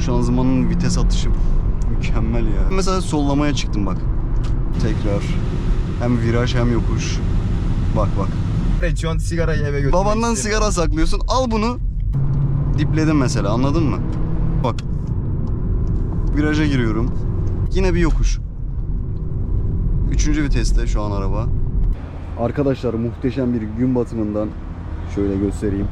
Şanzımanın vites atışı mükemmel ya. Mesela sollamaya çıktım bak. Tekrar. Hem viraj hem yokuş. Bak bak. Evet şu an sigarayı eve götürmek Babandan istemiyorum. sigara saklıyorsun. Al bunu. Dipledim mesela anladın mı? Bak. Viraja giriyorum. Yine bir yokuş. Üçüncü viteste şu an araba. Arkadaşlar muhteşem bir gün batımından şöyle göstereyim.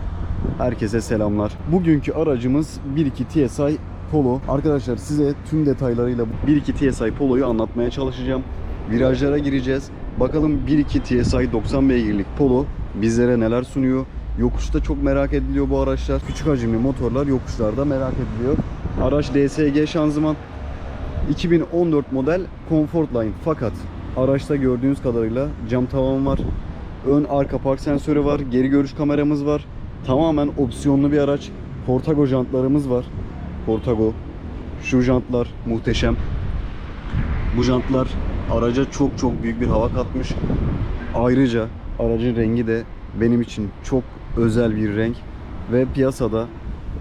Herkese selamlar. Bugünkü aracımız 1.2 TSI Polo. Arkadaşlar size tüm detaylarıyla 1.2 TSI Polo'yu anlatmaya çalışacağım. Virajlara gireceğiz. Bakalım 1.2 TSI 90 beygirlik Polo bizlere neler sunuyor. Yokuşta çok merak ediliyor bu araçlar. Küçük hacimli motorlar yokuşlarda merak ediliyor. Araç DSG şanzıman. 2014 model Comfortline fakat araçta gördüğünüz kadarıyla cam tavan var. Ön arka park sensörü var. Geri görüş kameramız var. Tamamen opsiyonlu bir araç. Portago jantlarımız var. Portago. Şu jantlar muhteşem. Bu jantlar araca çok çok büyük bir hava katmış. Ayrıca aracın rengi de benim için çok özel bir renk ve piyasada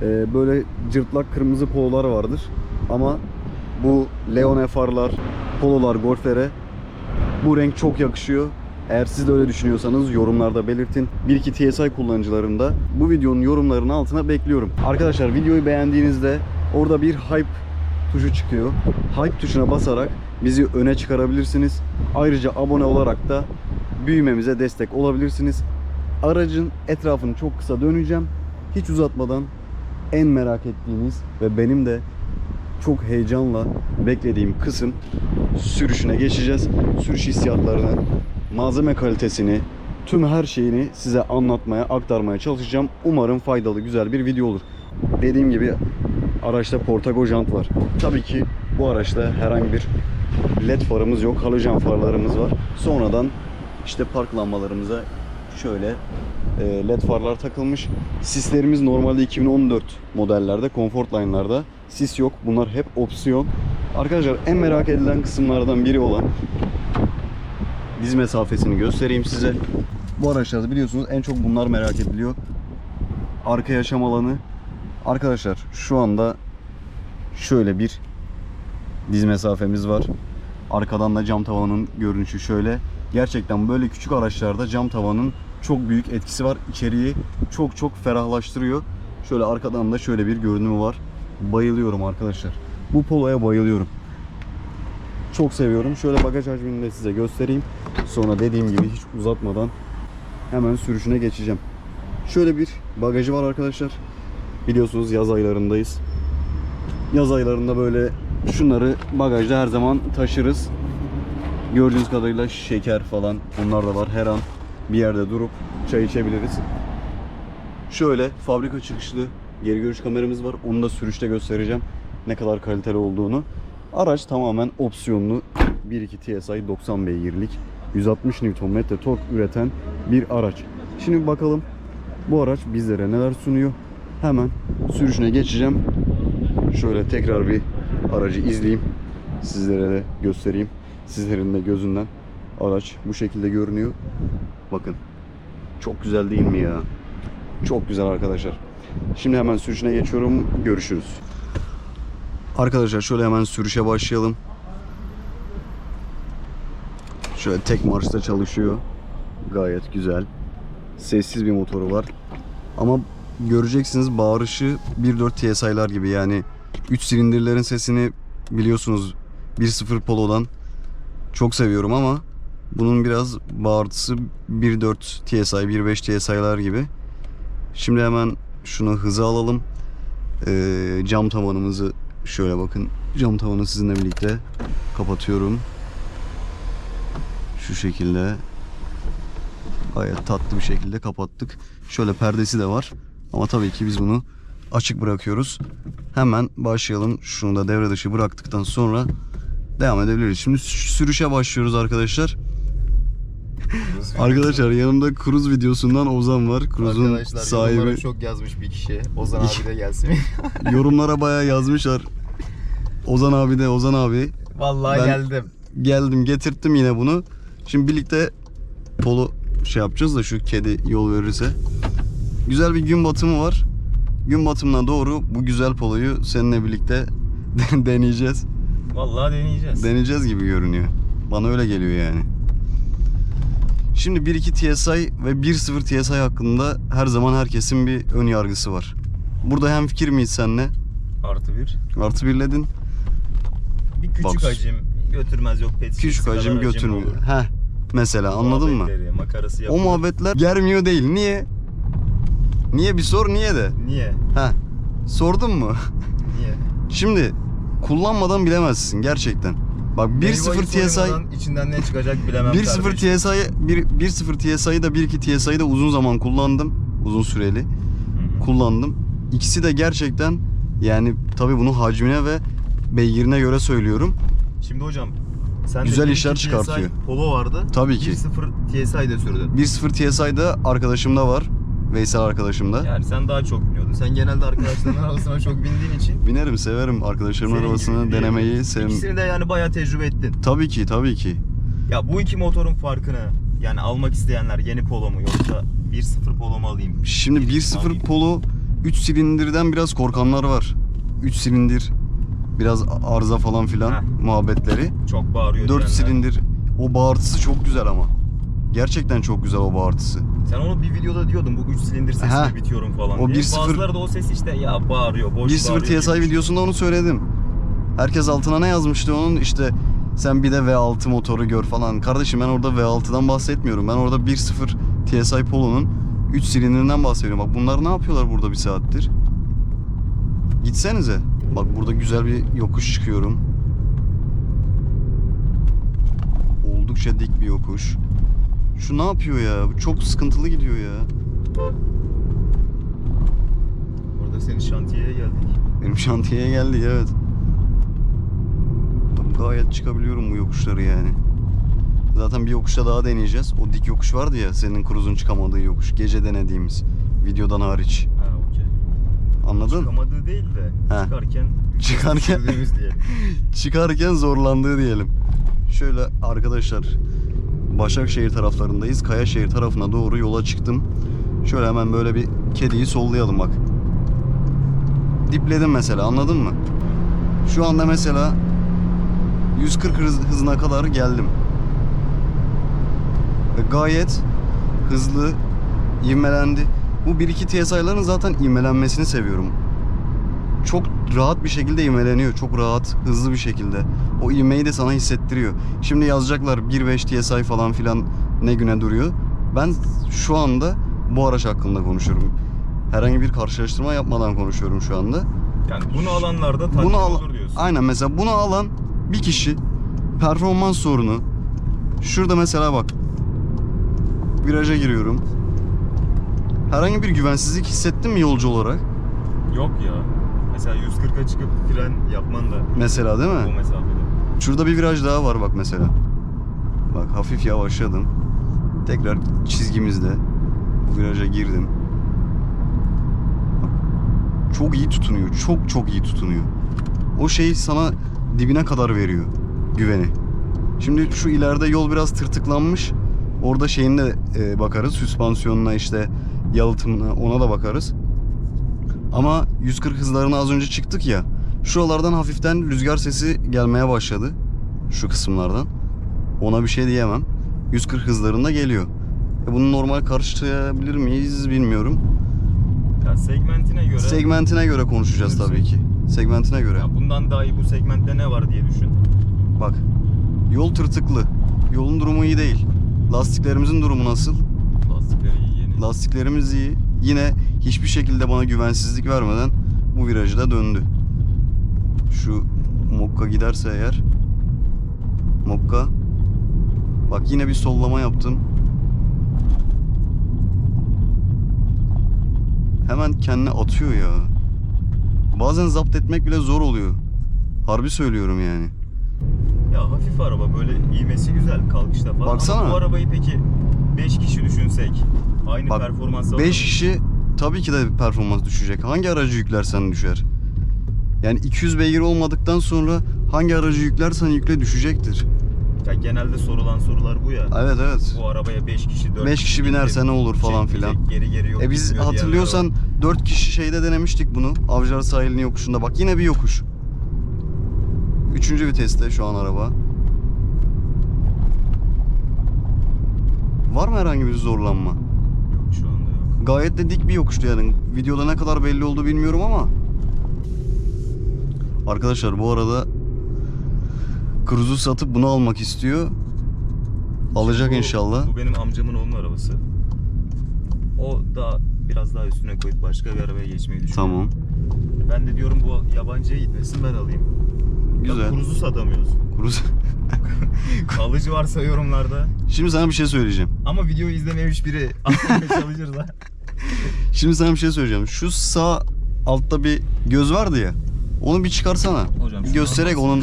e, böyle cırtlak kırmızı pololar vardır. Ama bu Leon FR'lar, pololar, golflere bu renk çok yakışıyor. Eğer siz de öyle düşünüyorsanız yorumlarda belirtin. 1-2 TSI kullanıcılarında bu videonun yorumlarının altına bekliyorum. Arkadaşlar videoyu beğendiğinizde orada bir hype tuşu çıkıyor. Hype tuşuna basarak bizi öne çıkarabilirsiniz. Ayrıca abone olarak da büyümemize destek olabilirsiniz. Aracın etrafını çok kısa döneceğim. Hiç uzatmadan en merak ettiğiniz ve benim de çok heyecanla beklediğim kısım sürüşüne geçeceğiz. Sürüş hissiyatlarını, malzeme kalitesini, tüm her şeyini size anlatmaya, aktarmaya çalışacağım. Umarım faydalı, güzel bir video olur. Dediğim gibi araçta Portago jant var. Tabii ki bu araçta herhangi bir led farımız yok. Halojen farlarımız var. Sonradan işte park lambalarımıza şöyle e, led farlar takılmış. Sislerimiz normalde 2014 modellerde, Comfortline'larda sis yok. Bunlar hep opsiyon. Arkadaşlar en merak edilen kısımlardan biri olan diz mesafesini göstereyim size. Bu araçlarda biliyorsunuz en çok bunlar merak ediliyor. Arka yaşam alanı. Arkadaşlar şu anda şöyle bir diz mesafemiz var. Arkadan da cam tavanın görünüşü şöyle. Gerçekten böyle küçük araçlarda cam tavanın çok büyük etkisi var. İçeriği çok çok ferahlaştırıyor. Şöyle arkadan da şöyle bir görünümü var. Bayılıyorum arkadaşlar. Bu poloya bayılıyorum. Çok seviyorum. Şöyle bagaj hacmini de size göstereyim. Sonra dediğim gibi hiç uzatmadan hemen sürüşüne geçeceğim. Şöyle bir bagajı var arkadaşlar. Biliyorsunuz yaz aylarındayız. Yaz aylarında böyle şunları bagajda her zaman taşırız. Gördüğünüz kadarıyla şeker falan bunlar da var. Her an bir yerde durup çay içebiliriz. Şöyle fabrika çıkışlı geri görüş kameramız var. Onu da sürüşte göstereceğim. Ne kadar kaliteli olduğunu. Araç tamamen opsiyonlu 1.2 TSI 90 beygirlik 160 Nm tork üreten bir araç. Şimdi bakalım bu araç bizlere neler sunuyor. Hemen sürüşüne geçeceğim. Şöyle tekrar bir aracı izleyeyim. Sizlere de göstereyim. Sizlerin de gözünden araç bu şekilde görünüyor. Bakın. Çok güzel değil mi ya? Çok güzel arkadaşlar. Şimdi hemen sürüşüne geçiyorum. Görüşürüz. Arkadaşlar şöyle hemen sürüşe başlayalım. Şöyle tek marşta çalışıyor. Gayet güzel. Sessiz bir motoru var. Ama göreceksiniz bağırışı 1.4 TSI'lar gibi yani 3 silindirlerin sesini biliyorsunuz 1.0 Polo'dan çok seviyorum ama bunun biraz bağırtısı 1.4 TSI, 1.5 TSI'lar gibi. Şimdi hemen şunu hıza alalım. Ee, cam tavanımızı şöyle bakın. Cam tavanı sizinle birlikte kapatıyorum. Şu şekilde gayet tatlı bir şekilde kapattık. Şöyle perdesi de var. Ama tabii ki biz bunu açık bırakıyoruz. Hemen başlayalım. Şunu da devre dışı bıraktıktan sonra devam edebiliriz. Şimdi sürüşe başlıyoruz arkadaşlar. Arkadaşlar yanımda kruz videosundan Ozan var. Arkadaşlar sahibi. çok yazmış bir kişi. Ozan abi de gelsin. Yorumlara bayağı yazmışlar. Ozan abi de Ozan abi. Vallahi Ben- geldim. Geldim getirttim yine bunu. Şimdi birlikte polo şey yapacağız da şu kedi yol verirse. Güzel bir gün batımı var. gün batımına doğru bu güzel poloyu seninle birlikte deneyeceğiz. Vallahi deneyeceğiz. Deneyeceğiz gibi görünüyor. Bana öyle geliyor yani. Şimdi 1-2 TSI ve 1-0 TSI hakkında her zaman herkesin bir ön yargısı var. Burada hem fikir miyiz senle? Artı bir. Artı birledin. Bir küçük Bak. hacim götürmez yok pet. Küçük hacim götürmüyor. Heh. Mesela anladın mı? O muhabbetler germiyor değil. Niye? Niye bir sor niye de? Niye? Ha. Sordun mu? Niye? Şimdi kullanmadan bilemezsin gerçekten. Bak 1-0 Meyveyi TSI içinden ne çıkacak bilemem. 1-0 kardeşim. TSI 1 1-0 TSI'yi da 1-2 TSI'yi de uzun zaman kullandım. Uzun süreli Hı hı. kullandım. İkisi de gerçekten yani tabii bunu hacmine ve beygirine göre söylüyorum. Şimdi hocam sen Güzel işler 1.2 çıkartıyor. Polo vardı. Tabii ki. 1.0 TSI de sürdün. 1-0 TSI'de arkadaşımda var. Veysel arkadaşımda. Yani sen daha çok biniyordun. Sen genelde arkadaşların arasına çok bindiğin için Binerim, severim arkadaşlarımın senin arabasını gibi değil. denemeyi sevim. İkisini de yani bayağı tecrübe ettin. Tabii ki, tabii ki. Ya bu iki motorun farkını yani almak isteyenler yeni Polo mu yoksa 1.0 Polo mu alayım? Şimdi 1.0 alayım? Polo 3 silindirden biraz korkanlar var. 3 silindir biraz arıza falan filan Heh. muhabbetleri. Çok bağırıyor 4 diyenler. silindir o bağırtısı çok güzel ama. Gerçekten çok güzel o bağırtısı. Sen onu bir videoda diyordun bu 3 silindir Aha. bitiyorum falan O diye. 1.0 Bazıları da o ses işte ya bağırıyor boş 1.0 bağırıyor. TSI gibi. videosunda onu söyledim. Herkes altına ne yazmıştı onun işte sen bir de V6 motoru gör falan. Kardeşim ben orada V6'dan bahsetmiyorum. Ben orada 1.0 TSI Polo'nun 3 silindirinden bahsediyorum. Bak bunlar ne yapıyorlar burada bir saattir? Gitsenize. Bak burada güzel bir yokuş çıkıyorum. Oldukça dik bir yokuş. Şu ne yapıyor ya? Bu çok sıkıntılı gidiyor ya. Orada senin şantiyeye geldik. Benim şantiyeye geldi evet. Gayet çıkabiliyorum bu yokuşları yani. Zaten bir yokuşta daha deneyeceğiz. O dik yokuş vardı ya senin kruzun çıkamadığı yokuş. Gece denediğimiz. Videodan hariç. Ha okey. Anladın? Çıkamadığı değil de He. çıkarken Çıkarken diyelim. çıkarken zorlandığı diyelim. Şöyle arkadaşlar Başakşehir taraflarındayız. Kayaşehir tarafına doğru yola çıktım. Şöyle hemen böyle bir kediyi sollayalım bak. Dipledim mesela anladın mı? Şu anda mesela 140 hız, hızına kadar geldim. Ve gayet hızlı ivmelendi. Bu 1-2 TSI'ların zaten ivmelenmesini seviyorum. Çok rahat bir şekilde ivmeleniyor. Çok rahat, hızlı bir şekilde. O ivmeyi de sana hissettiriyor. Şimdi yazacaklar 1.5 TSI falan filan ne güne duruyor. Ben şu anda bu araç hakkında konuşuyorum. Herhangi bir karşılaştırma yapmadan konuşuyorum şu anda. Yani bunu alanlarda tatmin Bunu al olur diyorsun. Aynen mesela bunu alan bir kişi performans sorunu. Şurada mesela bak. Viraja giriyorum. Herhangi bir güvensizlik hissettin mi yolcu olarak? Yok ya. Mesela 140'a çıkıp fren yapman da Mesela değil o mi? mesafede. Şurada bir viraj daha var bak mesela. Bak hafif yavaşladım. Tekrar çizgimizde bu viraja girdim. Bak, Çok iyi tutunuyor. Çok çok iyi tutunuyor. O şeyi sana dibine kadar veriyor güveni. Şimdi şu ileride yol biraz tırtıklanmış. Orada şeyine de e, bakarız. Süspansiyonuna işte yalıtımına ona da bakarız. Ama 140 hızlarına az önce çıktık ya. Şuralardan hafiften rüzgar sesi gelmeye başladı. Şu kısımlardan. Ona bir şey diyemem. 140 hızlarında geliyor. E bunu normal karşılayabilir miyiz bilmiyorum. Ya segmentine göre Segmentine göre konuşacağız tabii ki. Segmentine göre. ya bundan daha iyi bu segmentte ne var diye düşün. Bak. Yol tırtıklı. Yolun durumu iyi değil. Lastiklerimizin durumu nasıl? Lastikleri iyi yeni. Lastiklerimiz iyi. Yine hiçbir şekilde bana güvensizlik vermeden bu virajı da döndü. Şu Mokka giderse eğer Mokka Bak yine bir sollama yaptım. Hemen kendine atıyor ya. Bazen zapt etmek bile zor oluyor. Harbi söylüyorum yani. Ya hafif araba böyle iğmesi güzel kalkışta falan. Baksana. Ama bu arabayı peki 5 kişi düşünsek aynı Bak, performans alır 5 mı? kişi tabii ki de performans düşecek. Hangi aracı yüklersen düşer. Yani 200 beygir olmadıktan sonra hangi aracı yüklersen yükle düşecektir. Ya genelde sorulan sorular bu ya. Evet evet. Bu arabaya 5 kişi 4 Beş kişi binerse ne olur falan filan. Geri geri yok. E biz hatırlıyorsan 4 kişi şeyde denemiştik bunu. Avcılar sahilinin yokuşunda. Bak yine bir yokuş. Üçüncü viteste şu an araba. Var mı herhangi bir zorlanma? diğerleri var. Yok şu anda yok. Gayet de dik bir yokuştu yani. Videoda ne kadar belli oldu bilmiyorum ama. Arkadaşlar bu arada Cruise'u satıp bunu almak istiyor. Alacak Bu- inşallah. Bu benim amcamın onun arabası. O da biraz daha üstüne koyup başka bir arabaya geçmeyi düşünüyor. Tamam. Ben de diyorum bu yabancıya gitmesin ben alayım. Güzel. Ya kuruzu satamıyoruz. Cruise. Alıcı varsa yorumlarda. Şimdi sana bir şey söyleyeceğim. Ama videoyu izlememiş biri almaya çalışırsa. Şimdi sana bir şey söyleyeceğim. Şu sağ altta bir göz vardı ya. Onu bir çıkarsana. Hocam Bir göstererek onun.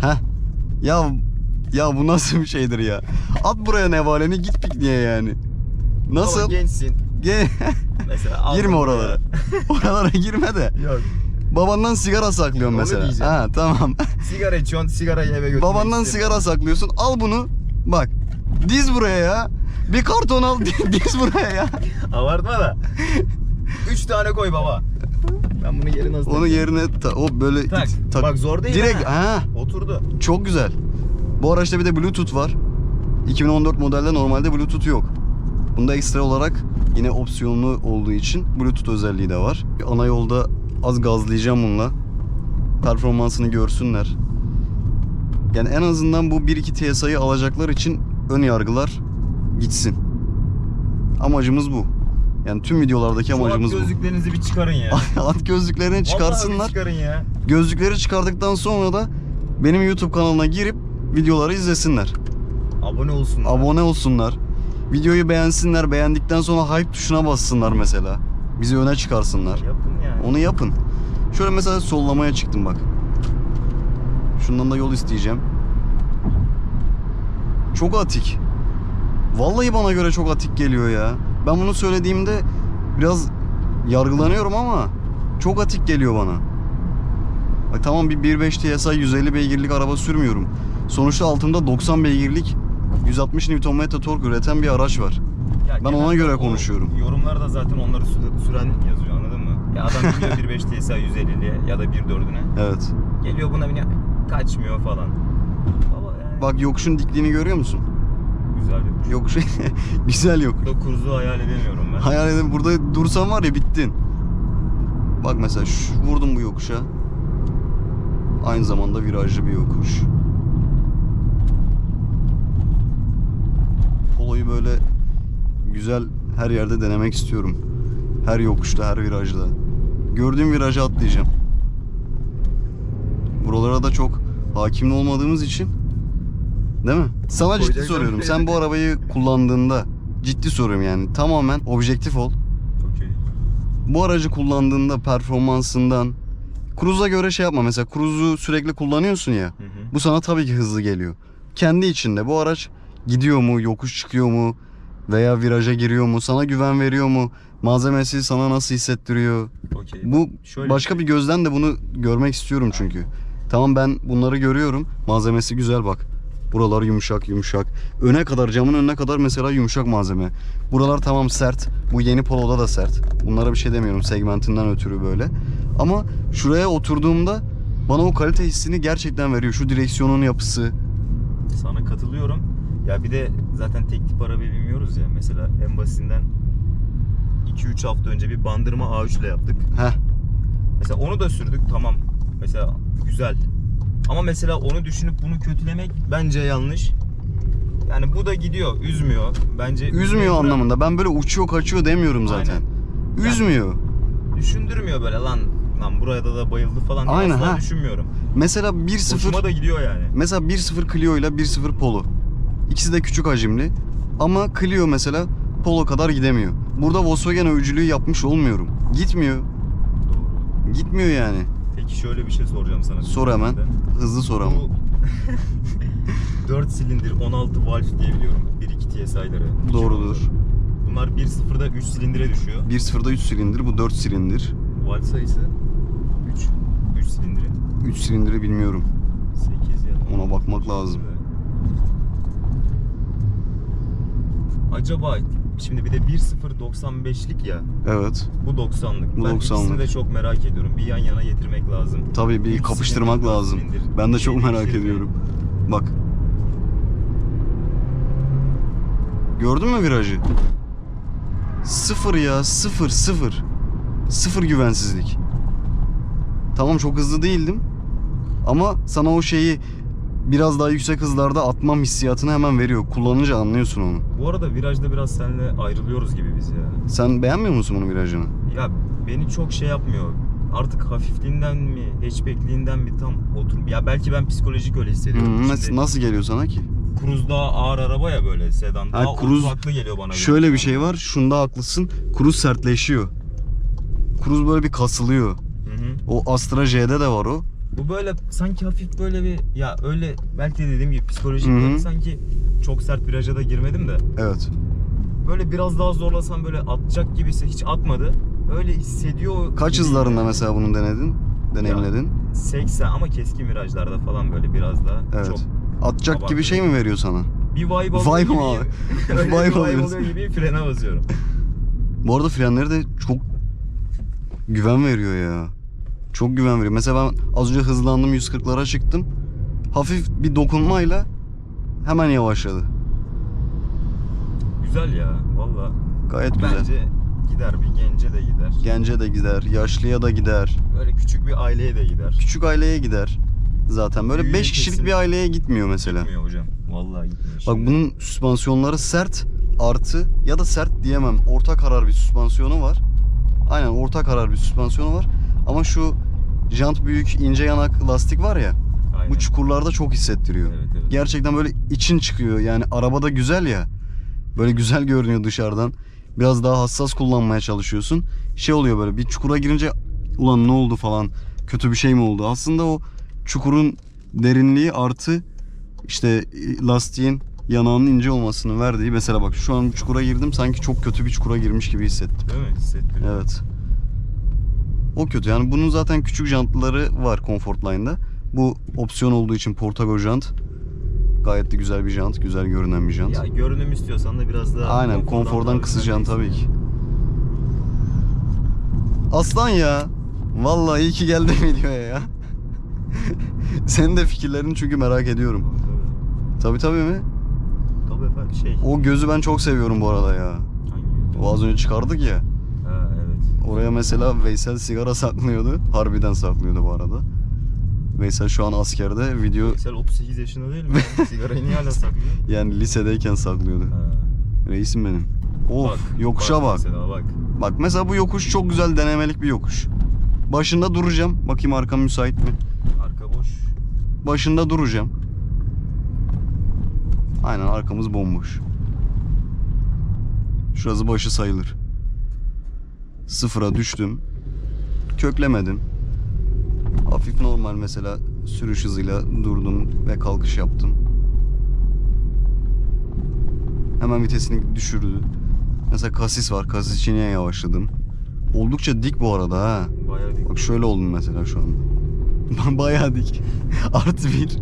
Heh. Ya ya bu nasıl bir şeydir ya? At buraya nevaleni git pikniğe yani. Nasıl? Ama gençsin. Ge- Mesela girme oralara. oralara girme de. Yok. Babandan sigara saklıyorsun Onu mesela. diyeceğim. Ha tamam. Sigara içiyorsun, sigarayı eve götürmek Babandan sigara saklıyorsun. Al bunu. Bak. Diz buraya ya. Bir karton al diz buraya ya. Abartma da. Üç tane koy baba. Ben bunu yerine nasıl Onu yerine ta- o böyle Tak. tak- Bak zor değil Direkt ha. ha Oturdu. çok güzel. Bu araçta bir de Bluetooth var. 2014 modelde normalde Bluetooth yok. Bunda ekstra olarak yine opsiyonlu olduğu için Bluetooth özelliği de var. Ana yolda az gazlayacağım bununla. Performansını görsünler. Yani en azından bu 1-2 TSI'yi alacaklar için ön yargılar gitsin. Amacımız bu. Yani tüm videolardaki Şu amacımız bu. gözlüklerinizi bir çıkarın ya. At gözlüklerini Vallahi bir çıkarsınlar. çıkarın ya. Gözlükleri çıkardıktan sonra da benim YouTube kanalına girip videoları izlesinler. Abone olsunlar. Abone olsunlar. Videoyu beğensinler. Beğendikten sonra hype tuşuna bassınlar mesela. Bizi öne çıkarsınlar. Yapın yani. Onu yapın. Şöyle mesela sollamaya çıktım bak. Şundan da yol isteyeceğim. Çok atik. Vallahi bana göre çok atik geliyor ya. Ben bunu söylediğimde biraz yargılanıyorum ama çok atik geliyor bana. Bak tamam bir 1.5 TSI 150 beygirlik araba sürmüyorum. Sonuçta altımda 90 beygirlik 160 Nm tork üreten bir araç var. Ya Ben ona göre konuşuyorum. Yorumlarda zaten onları sü- süren yazıyor anladın mı? Ya adam biniyor 1.5 TSI 150'liye ya da 1.4'üne. Evet. Geliyor buna biniyor kaçmıyor falan. Baba yani Bak yokuşun dikliğini görüyor musun? Güzel yokuş. Yokuş güzel yokuş. 9'u hayal edemiyorum ben. Hayal edin burada dursan var ya bittin. Bak mesela şu, vurdum bu yokuşa. Aynı zamanda virajlı bir yokuş. Polo'yu böyle güzel her yerde denemek istiyorum. Her yokuşta, her virajda. Gördüğüm viraja atlayacağım. Buralara da çok hakim olmadığımız için Değil mi? Sana ciddi Koyacak soruyorum. Sen bu arabayı kullandığında ciddi soruyorum yani. Tamamen objektif ol. Okey. Bu aracı kullandığında performansından Cruise'a göre şey yapma. Mesela Cruise'u sürekli kullanıyorsun ya. Hı hı. Bu sana tabii ki hızlı geliyor. Kendi içinde bu araç gidiyor mu, yokuş çıkıyor mu veya viraja giriyor mu, sana güven veriyor mu, malzemesi sana nasıl hissettiriyor. Okey. Bu Şöyle başka bir bir şey. gözden de bunu görmek istiyorum çünkü. Tamam ben bunları görüyorum. Malzemesi güzel bak. Buralar yumuşak yumuşak. Öne kadar camın önüne kadar mesela yumuşak malzeme. Buralar tamam sert. Bu yeni Polo'da da sert. Bunlara bir şey demiyorum segmentinden ötürü böyle. Ama şuraya oturduğumda bana o kalite hissini gerçekten veriyor. Şu direksiyonun yapısı. Sana katılıyorum. Ya bir de zaten tek tip arabayı bilmiyoruz ya. Mesela en basitinden 2-3 hafta önce bir bandırma A3 ile yaptık. Heh. Mesela onu da sürdük tamam. Mesela güzel. Ama mesela onu düşünüp bunu kötülemek bence yanlış. Yani bu da gidiyor, üzmüyor. Bence Üzmüyor anlamında. Ben böyle uçuyor kaçıyor demiyorum zaten. Aynen. Üzmüyor. Düşündürmüyor böyle lan lan buraya da da bayıldı falan diye Aynen, asla ha. düşünmüyorum. Mesela 1-0 Hoşuma da gidiyor yani. Mesela 1.0 Clio ile 1.0 Polo. İkisi de küçük hacimli. Ama Clio mesela Polo kadar gidemiyor. Burada Volkswagen övücülüğü yapmış olmuyorum. Gitmiyor. Doğru. Gitmiyor yani. Peki şöyle bir şey soracağım sana. Sor hemen. Hızlı sor ama. Bu 4 silindir 16 valve diye biliyorum. 1.2 TSI'ları. Doğrudur. Bunlar 1.0'da 3 silindire düşüyor. 1.0'da 3 silindir bu 4 silindir. Valve sayısı 3. 3 silindirin. 3 silindiri bilmiyorum. 8 ya. Ona bakmak lazım. Acaba şimdi bir de 1.095'lik ya. Evet. Bu 90'lık. Bu ben 90'lık. ikisini de çok merak ediyorum. Bir yan yana getirmek lazım. Tabii bir İkisini kapıştırmak lazım. silindir. Ben de çok merak değiştirmeyin. ediyorum. Bak. Gördün mü virajı? Sıfır ya sıfır sıfır. Sıfır güvensizlik. Tamam çok hızlı değildim. Ama sana o şeyi biraz daha yüksek hızlarda atmam hissiyatını hemen veriyor. Kullanınca anlıyorsun onu. Bu arada virajda biraz seninle ayrılıyoruz gibi biz ya. Sen beğenmiyor musun bunun virajını? Ya beni çok şey yapmıyor. Artık hafifliğinden mi, hatchbackliğinden mi tam otur. Ya belki ben psikolojik öyle hissediyorum. Hmm, nasıl, nasıl geliyor sana ki? Cruise daha ağır araba ya böyle sedan. Daha Cruise- oturaklı geliyor bana. Şöyle bir şey var. Şunda haklısın. Kruz sertleşiyor. Kruz böyle bir kasılıyor. Hı hı. O Astra J'de de var o. Bu böyle sanki hafif böyle bir ya öyle belki de dediğim gibi psikolojik Hı hı. böyle sanki çok sert viraja da girmedim de Evet. böyle biraz daha zorlasam böyle atacak gibisi hiç atmadı. Öyle hissediyor. Kaç gibiyim hızlarında mesela bunu denedin? Deneyimledin? 80 ama keskin virajlarda falan böyle biraz daha Evet. çok Atacak gibi şey mi veriyor sana? bir vibe alıyor Vibe gibi. abi? öyle Vibe alıyor gibi frene basıyorum. Bu arada frenleri de çok güven veriyor ya. Çok güven veriyor. Mesela ben az önce hızlandım 140'lara çıktım. Hafif bir dokunmayla hemen yavaşladı. Güzel ya valla. Gayet güzel. Bence gider bir gence de gider. Gence de gider, yaşlıya da gider. Böyle küçük bir aileye de gider. Küçük aileye gider. Zaten böyle Büyüğe 5 kişilik bir aileye gitmiyor mesela. Gitmiyor hocam. Vallahi gitmiyor. Bak Şimdi- bunun süspansiyonları sert artı ya da sert diyemem. Orta karar bir süspansiyonu var. Aynen orta karar bir süspansiyonu var. Ama şu jant büyük ince yanak lastik var ya Aynen. bu çukurlarda çok hissettiriyor. Evet, evet. Gerçekten böyle için çıkıyor. Yani arabada güzel ya. Böyle güzel görünüyor dışarıdan. Biraz daha hassas kullanmaya çalışıyorsun. Şey oluyor böyle bir çukura girince ulan ne oldu falan kötü bir şey mi oldu? Aslında o çukurun derinliği artı işte lastiğin yanağının ince olmasını verdiği mesela bak şu an çukura girdim sanki çok kötü bir çukura girmiş gibi hissettim. Değil mi? Hissettiriyor. Evet. O kötü. Yani bunun zaten küçük jantları var Comfortline'da. Bu opsiyon olduğu için Portago jant. Gayet de güzel bir jant. Güzel görünen bir jant. Ya görünüm istiyorsan da biraz daha Aynen konfordan kısacaksın tabii ki. Aslan ya. Vallahi iyi ki geldin videoya ya. Senin de fikirlerini çünkü merak ediyorum. Tabii. Tabii tabii mi? Tabii efendim şey. O gözü ben çok seviyorum bu arada ya. Hangi? O az önce çıkardık ya. Oraya mesela Veysel sigara saklıyordu. Harbiden saklıyordu bu arada. Veysel şu an askerde video Veysel 38 yaşında değil mi? Sigarayı niye hala saklıyor? yani lisedeyken saklıyordu. Ha. Reisim benim. Of yokuşa bak. Mesela bak. Bak mesela bu yokuş çok güzel denemelik bir yokuş. Başında duracağım. Bakayım arkam müsait mi? Arka boş. Başında duracağım. Aynen arkamız bomboş. Şurası başı sayılır. Sıfıra düştüm. Köklemedim. Hafif normal mesela sürüş hızıyla durdum ve kalkış yaptım. Hemen vitesini düşürdü. Mesela kasis var. Kasis için yine yavaşladım. Oldukça dik bu arada ha. Bayağı dik. Bak şöyle oldum mesela şu anda. Bayağı dik. Artı bir.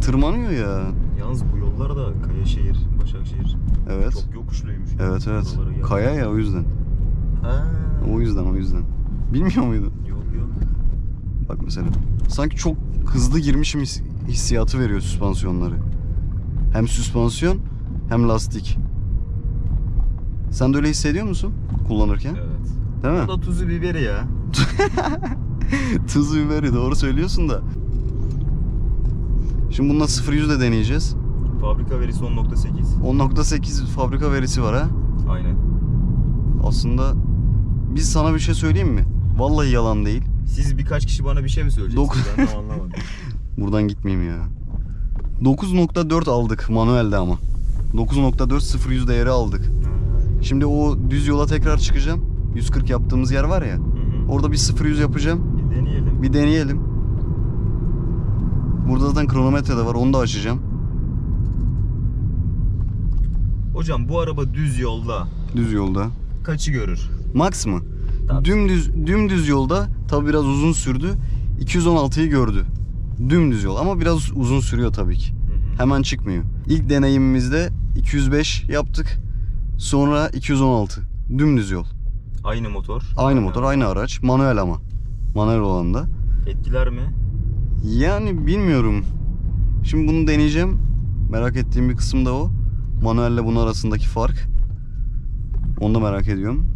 Tırmanıyor ya. Yalnız bu yollar da Kayaşehir, Başakşehir Evet. çok yokuşluymuş. Evet evet. Kaya ya o yüzden. Ha. O yüzden o yüzden. Bilmiyor muydun? Yok yok. Bak mesela. Sanki çok hızlı girmişim his- hissiyatı veriyor süspansiyonları. Hem süspansiyon hem lastik. Sen de öyle hissediyor musun kullanırken? Evet. Değil mi? Bu da tuzu biberi ya. Tuz biberi doğru söylüyorsun da. Şimdi bununla 0-100 de deneyeceğiz. Fabrika verisi 10.8. 10.8 fabrika verisi var ha. Aynen. Aslında biz sana bir şey söyleyeyim mi? Vallahi yalan değil. Siz birkaç kişi bana bir şey mi söyleyeceksiniz? Dokuz- Ben de anlamadım. Buradan gitmeyeyim ya. 9.4 aldık manuelde ama. 9.4 0 100 değeri aldık. Şimdi o düz yola tekrar çıkacağım. 140 yaptığımız yer var ya. Orada bir 0 100 yapacağım. Bir deneyelim. Bir deneyelim. Burada zaten kronometre de var. Onu da açacağım. Hocam bu araba düz yolda Düz yolda. kaçı görür? Max mı? Tabii. Dümdüz dümdüz yolda tabi biraz uzun sürdü. 216'yı gördü. Dümdüz yol ama biraz uzun sürüyor tabii ki. Hı hı. Hemen çıkmıyor. İlk deneyimimizde 205 yaptık. Sonra 216. Dümdüz yol. Aynı motor. Aynı motor, aynı araç. Manuel ama. Manuel olan da. Etkiler mi? Yani bilmiyorum. Şimdi bunu deneyeceğim. Merak ettiğim bir kısım da o. Manuelle bunun arasındaki fark. Onu da merak ediyorum.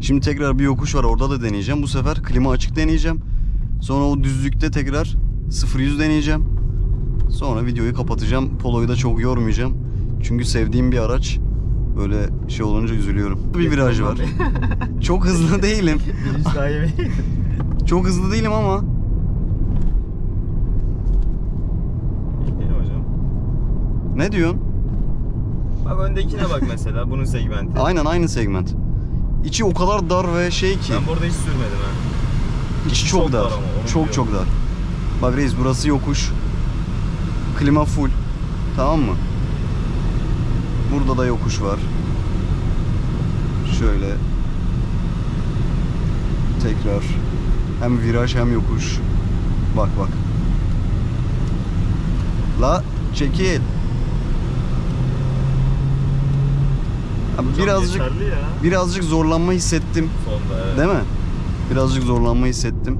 Şimdi tekrar bir yokuş var orada da deneyeceğim. Bu sefer klima açık deneyeceğim. Sonra o düzlükte tekrar 0-100 deneyeceğim. Sonra videoyu kapatacağım. Polo'yu da çok yormayacağım. Çünkü sevdiğim bir araç. Böyle şey olunca üzülüyorum. Bir virajı var. Çok hızlı değilim. Çok hızlı değilim ama ne diyorsun? Bak öndekine bak mesela bunun segmenti. Aynen aynı segment. İçi o kadar dar ve şey ki. Ben bu arada hiç sürmedim ha. içi çok, çok dar. dar ama, onu çok biliyorum. çok dar. Bak reis burası yokuş. Klima full. Tamam mı? Burada da yokuş var. Şöyle. Tekrar. Hem viraj hem yokuş. Bak bak. La çekil. Abi Hocam birazcık yeterli ya. birazcık zorlanma hissettim. Sonda evet. Değil mi? Birazcık zorlanma hissettim.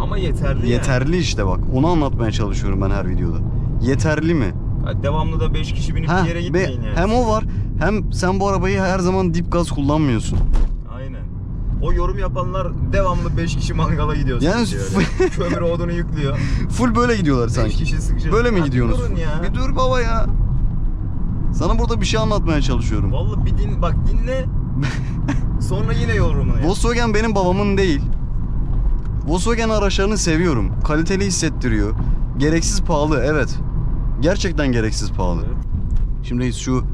Ama yeterli yani. Yeterli işte bak. Onu anlatmaya çalışıyorum ben her videoda. Yeterli mi? Ha, Devamlı da 5 kişi binip Ha, bir yere be- gitmeyin yani. hem o var hem sen bu arabayı her zaman dip gaz kullanmıyorsun. Aynen. O yorum yapanlar devamlı 5 kişi mangala gidiyor. Yani Yani Kömür odunu yüklüyor. Full böyle gidiyorlar 5 sanki. kişi sıkışıyor. Böyle mi Ya gidiyorsunuz? Durun ya. Bir dur baba ya. Sana burada bir şey anlatmaya çalışıyorum. Vallahi bir din bak dinle. Sonra yine yorumunu yap. Volkswagen benim babamın değil. Volkswagen araçlarını seviyorum. Kaliteli hissettiriyor. Gereksiz pahalı evet. Gerçekten gereksiz pahalı. Evet. Şimdi şu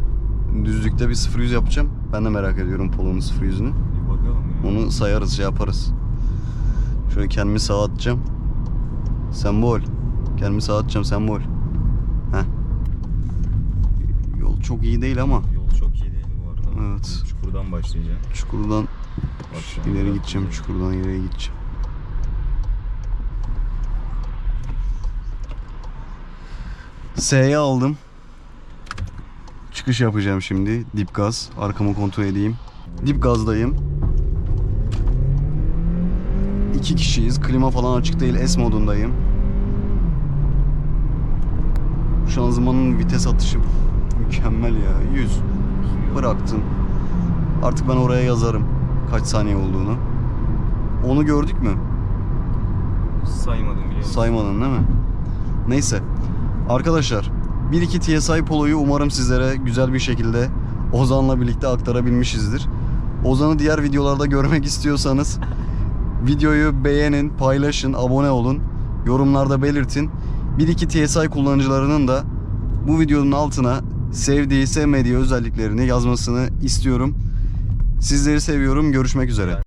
düzlükte bir 0-100 yapacağım. Ben de merak ediyorum Polo'nun 0-100'ünü. Bir bakalım ya. Onu sayarız şey yaparız. Şöyle kendimi sağa atacağım. Sembol. Kendimi sağa atacağım sembol. Heh. Yol çok iyi değil ama. Yol çok iyi değil bu arada. Evet. Çukurdan başlayacağım. Çukurdan an ileri gideceğim. güzel. Çukurdan ileriye gideceğim. S'ye aldım. Çıkış yapacağım şimdi. Dip gaz. Arkamı kontrol edeyim. Dip gazdayım. İki kişiyiz. Klima falan açık değil. S modundayım. Şanzımanın vites atışı mükemmel ya. 100. Bıraktım. Artık ben oraya yazarım kaç saniye olduğunu. Onu gördük mü? Saymadım biliyor musun? Saymadın değil mi? Neyse. Arkadaşlar 1-2 TSI Polo'yu umarım sizlere güzel bir şekilde Ozan'la birlikte aktarabilmişizdir. Ozan'ı diğer videolarda görmek istiyorsanız videoyu beğenin, paylaşın, abone olun, yorumlarda belirtin. 1-2 TSI kullanıcılarının da bu videonun altına sevdiği, sevmediği özelliklerini yazmasını istiyorum. Sizleri seviyorum. Görüşmek üzere.